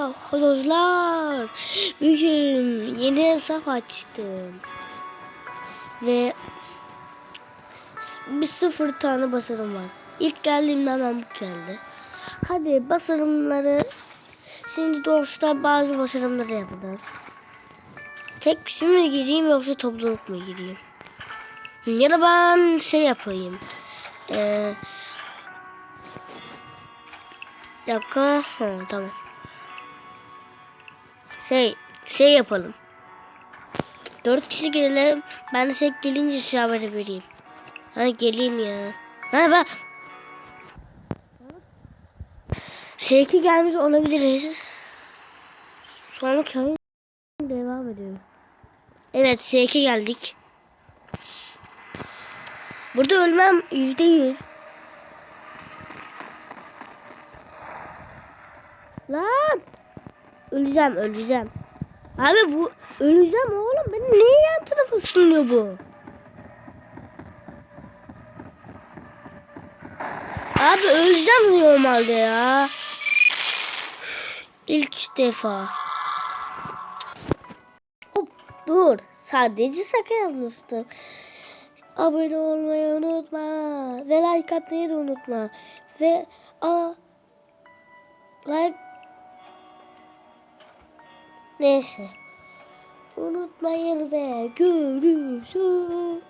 Arkadaşlar bugün yeni hesap açtım ve bir sıfır tane basarım var. İlk geldiğimde hemen bu geldi. Hadi basarımları şimdi doğuşta bazı basarımları yapacağız. Tek şimdi mi gireyim yoksa topluluk mu gireyim? Ya da ben şey yapayım. Ee, dakika. Ha, tamam şey şey yapalım. Dört kişi gelelim. Ben de tek gelince size haberi vereyim. Ha geleyim ya. Merhaba. Şeyki gelmiş olabiliriz. Sonra köyün devam ediyor. Evet Şeyki geldik. Burada ölmem yüzde yüz. Lan. Öleceğim öleceğim. Abi bu öleceğim oğlum. Beni niye yan tarafa ısınıyor bu? Abi öleceğim normalde ya. İlk defa. Hop dur. Sadece şaka yapmıştım. Abone olmayı unutma. Ve like atmayı da unutma. Ve a Neyse. Unutmayın ve görüşürüz.